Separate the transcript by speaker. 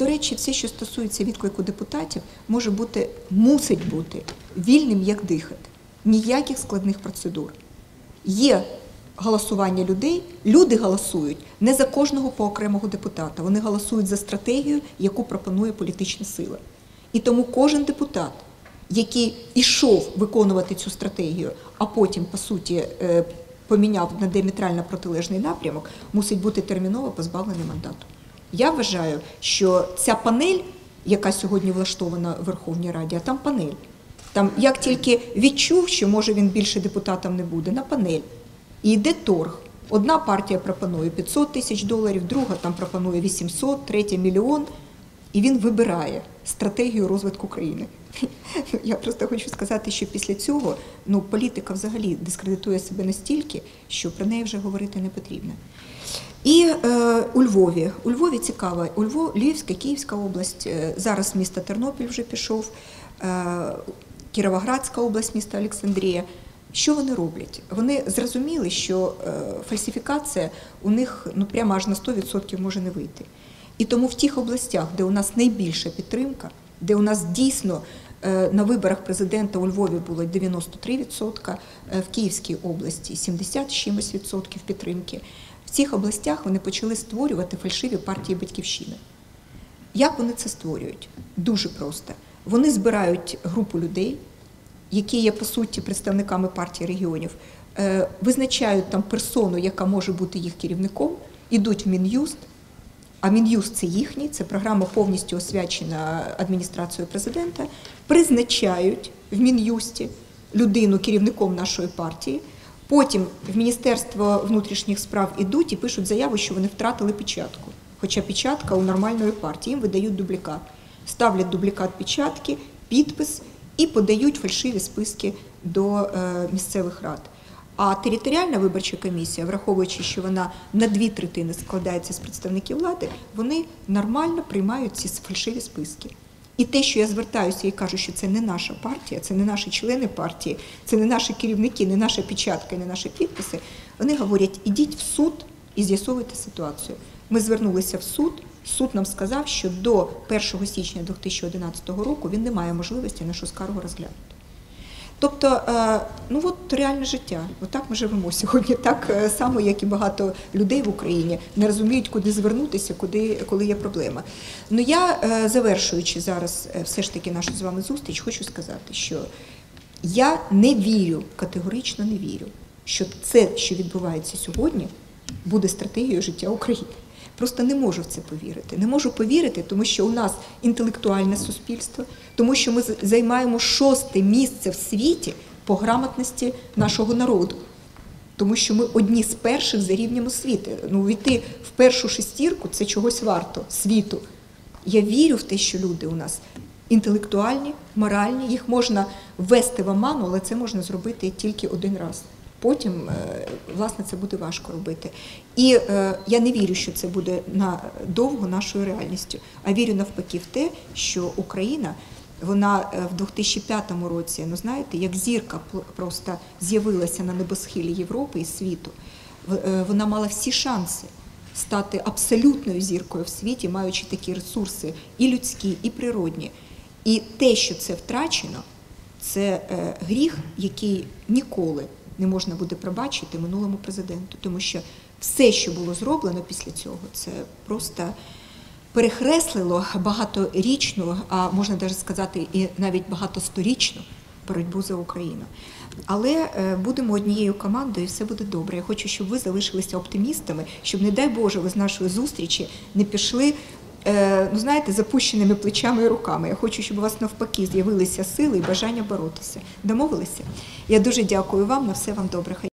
Speaker 1: До речі, все, що стосується відклику депутатів, може бути, мусить бути вільним, як дихати. Ніяких складних процедур. Є голосування людей, люди голосують не за кожного по окремого депутата. Вони голосують за стратегію, яку пропонує політична сила. І тому кожен депутат, який ішов виконувати цю стратегію, а потім, по суті, е, поміняв на діаметрально протилежний напрямок, мусить бути терміново позбавлений мандату. Я вважаю, що ця панель, яка сьогодні влаштована в Верховній Раді, а там панель. Там як тільки відчув, що може він більше депутатом не буде, на панель. І йде торг. Одна партія пропонує 500 тисяч доларів, друга там пропонує 800, третя мільйон. І він вибирає стратегію розвитку країни. Я просто хочу сказати, що після цього ну, політика взагалі дискредитує себе настільки, що про неї вже говорити не потрібно. І е, у Львові. У Львові цікаво. У Львов, Львівська, Київська область, е, зараз місто Тернопіль вже пішов, е, Кіровоградська область, місто Олександрія. Що вони роблять? Вони зрозуміли, що е, фальсифікація у них ну прямо аж на 100% може не вийти. І тому в тих областях, де у нас найбільша підтримка, де у нас дійсно е, на виборах президента у Львові було 93%, е, в Київській області 70 чимось відсотків підтримки. В цих областях вони почали створювати фальшиві партії батьківщини. Як вони це створюють? Дуже просто. Вони збирають групу людей, які є по суті представниками партії регіонів, е, визначають там персону, яка може бути їх керівником, ідуть в Мін'юст. А Мін'юст це їхній, це програма повністю освячена адміністрацією президента. Призначають в Мін'юсті людину керівником нашої партії. Потім в Міністерство внутрішніх справ ідуть і пишуть заяву, що вони втратили печатку. Хоча печатка у нормальної партії їм видають дублікат, ставлять дублікат печатки, підпис і подають фальшиві списки до е, місцевих рад. А територіальна виборча комісія, враховуючи, що вона на дві третини складається з представників влади, вони нормально приймають ці фальшиві списки. І те, що я звертаюся і кажу, що це не наша партія, це не наші члени партії, це не наші керівники, не наша печатка, не наші підписи. Вони говорять, ідіть в суд і з'ясовуйте ситуацію. Ми звернулися в суд. Суд нам сказав, що до 1 січня 2011 року він не має можливості нашу скаргу розглянути. Тобто, е, ну от реальне життя. Отак ми живемо сьогодні, так е, само, як і багато людей в Україні не розуміють, куди звернутися, куди коли є проблема. Ну я е, завершуючи зараз, все ж таки нашу з вами зустріч, хочу сказати, що я не вірю, категорично не вірю, що це, що відбувається сьогодні, буде стратегією життя України. Просто не можу в це повірити. Не можу повірити, тому що у нас інтелектуальне суспільство, тому що ми займаємо шосте місце в світі по грамотності нашого народу. Тому що ми одні з перших за рівнем освіти. Ну, війти в першу шестірку це чогось варто світу. Я вірю в те, що люди у нас інтелектуальні, моральні, їх можна ввести в оману, але це можна зробити тільки один раз. Потім, е, власне, це буде важко робити. І е, я не вірю, що це буде на довго нашою реальністю, а вірю навпаки в те, що Україна. Вона е, в 2005 році, ну знаєте, як зірка просто з'явилася на небосхилі Європи і світу. Вона мала всі шанси стати абсолютною зіркою в світі, маючи такі ресурси і людські, і природні. І те, що це втрачено, це гріх, який ніколи не можна буде пробачити минулому президенту, тому що все, що було зроблено після цього, це просто перехреслило багаторічну, а можна навіть сказати, і навіть багатосторічну боротьбу за Україну. Але е, будемо однією командою, і все буде добре. Я хочу, щоб ви залишилися оптимістами, щоб, не дай Боже, ви з нашої зустрічі не пішли. Е, ну, знаєте, запущеними плечами і руками. Я хочу, щоб у вас навпаки з'явилися сили і бажання боротися. Домовилися? Я дуже дякую вам. На все вам добре.